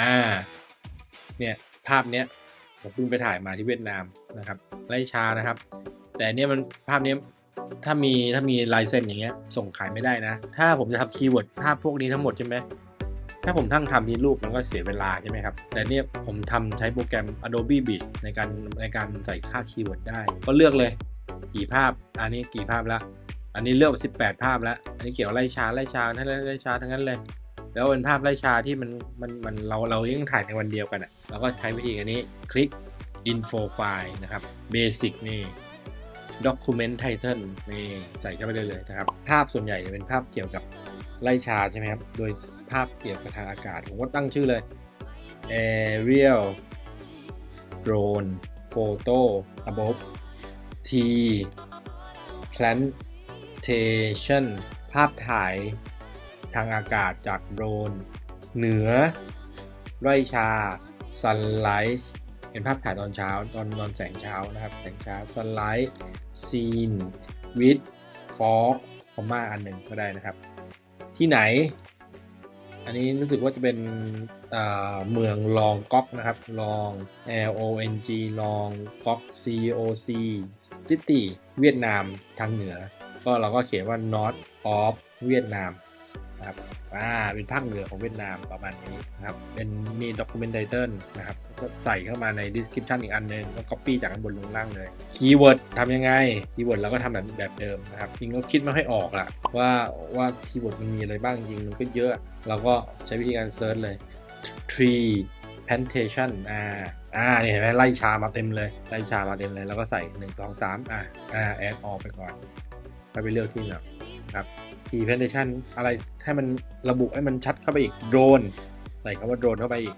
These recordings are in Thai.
อ่า เนี่ยภาพเนี้ยผมเพิ่งไปถ่ายมาที่เวียดนามนะครับไล่ชานะครับ แต่เนี่ยมันภาพเนี้ยถ้ามีถ้ามีลายเซ็นอย่างเงี้ย ส่งขายไม่ได้นะ ถ้าผมจะทำคีย์เวิร์ดภาพพวกนี้ทั้งหมดใช่ไหมถ้าผมทั้งทำที่รูปมันก็เสียเวลาใช่ไหมครับ แต่เนี่ยผมทำใช้โปรแกรม Adobe Bridge ในการในการใส่ค่าคีย์เวิร์ดได้ ก็เลือกเลย กี่ภาพ อันนี้กี่ภาพละ อันนี้เลือก 18 ภาพแล้วอันนี้เกี่ยวไล่ชาไล่ชาทั้งไล่ชาทั้งนั้นเลย แล้วเป็นภาพไล่ชาที่มันมันมันเราเรายังถ่ายในวันเดียวกันอะเราก็ใช้วิธีอันนี้คลิก info file นะครับ basic นี่ document title นี่ใส่เข้าไปได้เลยนะครับ ภาพส่วนใหญ่จะเป็นภาพเกี่ยวกับไล่ชาใช่ไหมครับ โดยภาพเกี่ยวกับทางอากาศ ผมก็ตั้งชื่อเลย aerial drone photo above T plantation ภาพถ่ายางอากาศจากโดรน เหนือไร่ชา sunlight เป็นภาพถ่ายตอนเช้า ตอนตอนแสงเช้านะครับ แสงเช้า sunlight scene with fog คอมมาอันหนึ่งก็ได้นะครับ ที่ไหน อันนี้รู้สึกว่าจะเป็นอ่อเมืองลองก๊อกนะครับ ลอง L O N G ลองก๊อก C O C City เวียดนามทางเหนือ ก็เราก็เขียนว่า North of เวียดนาม นะครับอ่าเป็นภาคเหนือของเวียดนามประมาณนี้นะครับเป็นมี document title นะครับก็ใส่เข้ามาใน description อีกอันหนึงก็ copy จากข้างบนลงล่างเลย keyword ทำยังไง keyword เราก็ทำแบบแบบเดิมนะครับจริงก็คิดไม่ค่อยออกละว่าว่า keyword มันมีอะไรบ้างจริงมันก็เยอะ เราก็ใช้วิธีการ search เลย tree plantation อ่าอ่าเนี่ยเห็นไหมไล่ชามาเต็มเลยไล่ชามาเต็มเลย แล้วก็ใส่ 1 2 3อ่าอ่า add all ไปก่อนไปเลือกที่แบบ ครับ tree plantation อะไรให้มันระบุให้มันชัดเข้าไปอีกโดรนใส่คำว่าโดรนเข้าไปอีก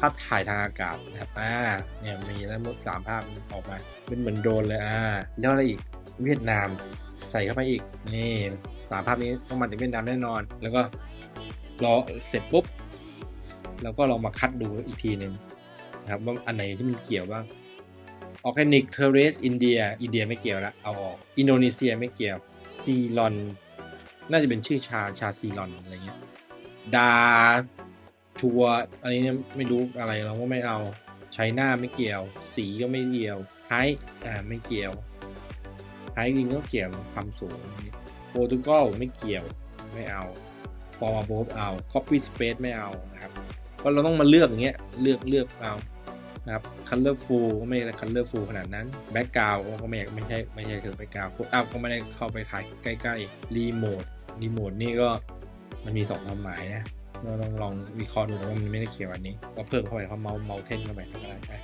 ภาพถ่ายทางอากาศนะครับอ่าเนี่ยมีแล้วหมดสามภาพออกมา เป็นเหมือนโดรนเลยอ่าแล้วอะไรอีกเวียดนามใส่เข้าไปอีกนี่สามภาพนี้ต้องมาจากเวียดนามแน่นอน แล้วก็รอเสร็จปุ๊บแล้วก็ลองมาคัดดูอีกทีหนึ่งนะครับว่าอันไหนที่มันเกี่ยวบ้างออร์แกนิกเทเรสอินเดียอินเดียไม่เกี่ยวละเอาออก อินโดนีเซียไม่เกี่ยวซีลอน น่าจะเป็นชื่อชาชาซีลอนอะไรเงี้ยดาชัวอันนี้ไม่รู้อะไรเราก็ไม่เอาไชน่าไม่เกี่ยว สีก็ไม่เกี่ยวไฮอ่าไม่เกี่ยวไฮจริงก็เกี่ยวความสูงโปรตุเกสไม่เกี่ยวไม่เอาฟอร์มาโบเอา copy space ไม่เอานะครับก็เราต้องมาเลือกอย่างเงี้ยเลือกเลือกเอานะครับ colorful ก็ไม่ได้ colorful ขนาดนั้น background ก็ไม่ไม่ใช่ไม่ใช่คือ background put up ก็ไม่ได้เข้าไปถ่ายใกล้ๆรีโมท remote remote นี่ก็มันมีสองความหมายนะเราลองลองวิเคราะห์ดูว่ามันไม่ได้เขียนวันนี้ ก็เพิ่มเข้าไปเขาเมาเมาเทนเข้าไปก็ได้ใช่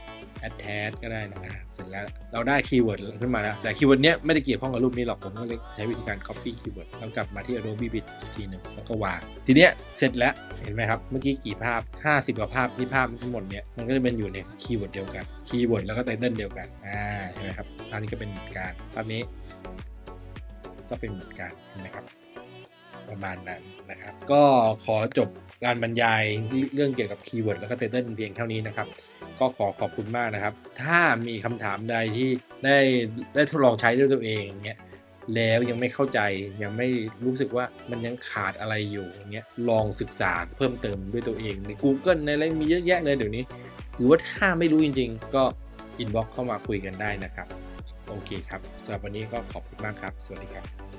attach ก็ได้นะอะเสร็จแล้วเราได้คีย์เวิร์ดขึ้นมาแล้ว แต่คีย์เวิร์ดเนี้ยไม่ได้เกี่ยวข้องกับรูปนี้หรอกผมก็เลยใช้วิธีการ copy คีย์เวิร์ดแล้วกลับมาที่ Adobe Bit อีกทีหนึ่งแล้วก็วางทีเนี้ยเสร็จแล้วเห็นไหมครับ เมื่อกี้กี่ภาพ 50กว่าภาพที่ภาพทั้งหมดเนี้ยมันก็จะเป็นอยู่ในคีย์เวิร์ดเดียวกันคีย์เวิร์ดแล้วก็ไตเติลเดียวกันอ่าเห็นไหมครับภาพนี้ก็เป็นเหมือนกันภาพนี้ ก็เป็นเหมือนกันเห็นไหมครับ ประมาณนั้นนะครับ ก็ขอจบการบรรยายเรื่องเกี่ยวกับคีย์เวิร์ดแล้วก็ไตเติลเพียงเท่านี้นะครับ ก็ขอขอบคุณมากนะครับ ถ้ามีคำถามใดที่ได้ได้ทดลองใช้ด้วยตัวเองเงี้ยแล้วยังไม่เข้าใจยังไม่รู้สึกว่ามันยังขาดอะไรอยู่อย่างเงี้ยลองศึกษาเพิ่มเติมด้วยตัวเองใน Google ในอะไรมีเยอะแยะเลยเดี๋ยวนี้ หรือว่าถ้าไม่รู้จริง ๆ ก็อินบ็อกเข้ามาคุยกันได้นะครับ โอเคครับสำหรับวันนี้ก็ขอบคุณมากครับ สวัสดีครับ